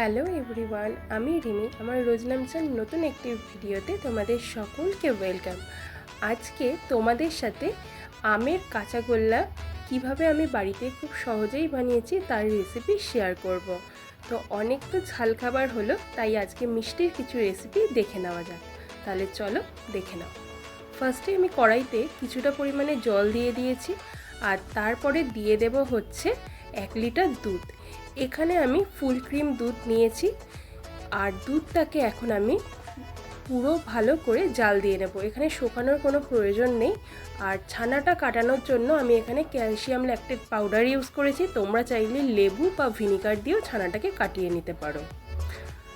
Hello everyone, আমি রিমি। আমার রোজনামচান নতুন একটি ভিডিওতে তোমাদের সকলকে ওয়েলকাম। আজকে তোমাদের সাথে আমের কাঁচাগোল্লা কীভাবে আমি বাড়িতে খুব সহজেই বানিয়েছি তার রেসিপি শেয়ার করব। তো অনেক তো ঝাল খাবার হলো, তাই আজকে মিষ্টির কিছু রেসিপি দেখে নেওয়া যাক। তাহলে চলো দেখে নাও। ফার্স্টে আমি কড়াইতে কিছুটা পরিমাণে জল দিয়ে দিয়েছি, আর তারপরে দিয়ে দেব হচ্ছে এক লিটার দুধ। এখানে আমি ফুল ক্রিম দুধ নিয়েছি। আর দুধটাকে এখন আমি পুরো ভালো করে জাল দিয়ে নেব। এখানে শুকানোর কোনো প্রয়োজন নেই। আর ছানাটা কাটানোর জন্য আমি এখানে ক্যালসিয়াম ল্যাকটেড পাউডার ইউজ করেছি। তোমরা চাইলে লেবু বা ভিনিগার দিয়েও ছানাটাকে কাটিয়ে নিতে পারো।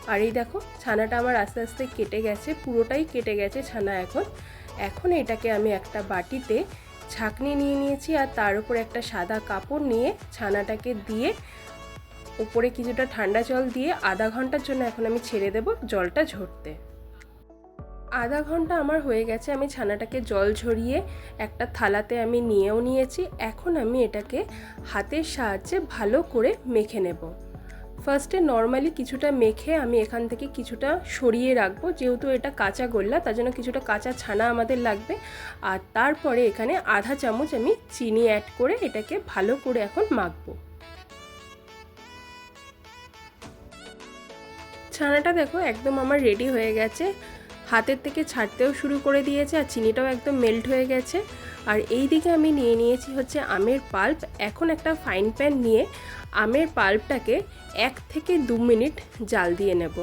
আর এই দেখো, ছানাটা আমার আস্তে আস্তে কেটে গেছে। পুরোটাই কেটে গেছে ছানা এখন। এখন এটাকে আমি একটা বাটিতে ছাকনি নিয়ে নিয়েছি আর তার উপর একটা সাদা কাপড় নিয়ে ছানাটাকে দিয়ে উপরে কিছুটা ঠান্ডা জল দিয়ে আধা ঘণ্টার জন্য এখন আমি ছেড়ে দেব জলটা ঝরতে। আধা ঘণ্টা আমার হয়ে গেছে, আমি ছানাটাকে জল ঝরিয়ে একটা থালাতে আমি নিয়েও নিয়েছি। এখন আমি এটাকে হাতের সাহায্যে ভালো করে মেখে নেব। ফার্স্টে নর্মালি কিছুটা মেখে আমি এখান থেকে কিছুটা সরিয়ে রাখব। যেহেতু এটা কাঁচা গোল্লা, তার জন্য কিছুটা কাঁচা ছানা আমাদের লাগবে। আর তারপরে এখানে আধা চামচ আমি চিনি অ্যাড করে এটাকে ভালো করে এখন মাখবো। ছানাটা দেখো একদম আমার রেডি হয়ে গেছে। হাতের থেকে ছাড়তেও শুরু করে দিয়েছে আর চিনিটাও একদম মেল্ট হয়ে গেছে। আর এই দিকে আমি নিয়ে নিয়েছি হচ্ছে আমের পাল্প। এখন একটা ফাইন প্যান নিয়ে আমের পাল্পটাকে এক থেকে দু মিনিট জাল দিয়ে নেব।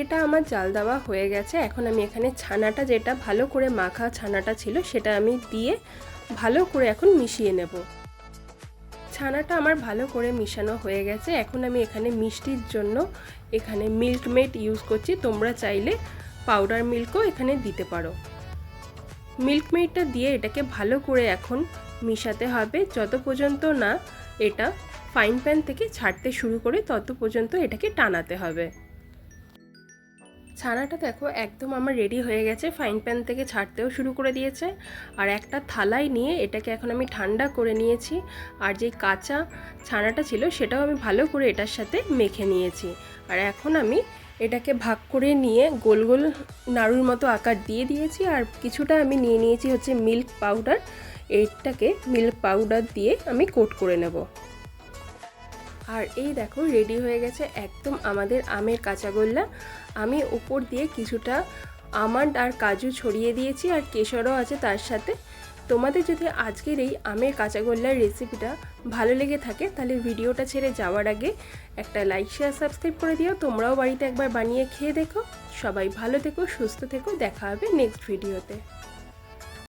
এটা আমার জাল দেওয়া হয়ে গেছে। এখন আমি এখানে ছানাটা যেটা ভালো করে মাখা ছানাটা ছিল সেটা আমি দিয়ে ভালো করে এখন মিশিয়ে নেব। ছানাটা আমার ভালো করে মিশানো হয়ে গেছে। এখন আমি এখানে মিষ্টির জন্য এখানে মিল্ক মেড ইউজ করছি। তোমরা চাইলে পাউডার মিল্কও এখানে দিতে পারো। মিল্ক মেডটা দিয়ে এটাকে ভালো করে এখন মিশাতে হবে। যত পর্যন্ত না এটা ফাইন প্যান থেকে ছাড়তে শুরু করে তত পর্যন্ত এটাকে টানাতে হবে। ছানাটা দেখো একদম আমার রেডি হয়ে গেছে ফাইন প্যান থেকে ছাড়তেও শুরু করে দিয়েছে। আর একটা থালায় নিয়ে এটাকে এখন আমি ঠান্ডা করে নিয়েছি। আর যে কাঁচা ছানাটা ছিল সেটাও আমি ভালো করে এটার সাথে মেখে নিয়েছি। আর এখন আমি এটাকে ভাগ করে নিয়ে গোল গোল নাড়ুর মতো আকার দিয়ে দিয়েছি। আর কিছুটা আমি নিয়ে নিয়েছি হচ্ছে মিল্ক পাউডার এইটাকে মিল্ক পাউডার দিয়ে আমি কোট করে নেব। আর এই দেখো রেডি হয়ে গেছে একদম আমাদের আমের কাঁচাগোল্লা আমি উপর দিয়ে কিছুটা আমন্ড আর কাজু ছড়িয়ে দিয়েছি আর কেশরও আছে তার সাথে। তোমাদের যদি আজকের এই আমের কাঁচাগোল্লার রেসিপিটা ভালো লেগে থাকে, তাহলে ভিডিওটা ছেড়ে যাওয়ার আগে একটা লাইক শেয়ার সাবস্ক্রাইব করে দিও। তোমরাও বাড়িতে একবার বানিয়ে খেয়ে দেখো। সবাই ভালো থেকো, সুস্থ থেকো। দেখা হবে নেক্সট ভিডিওতে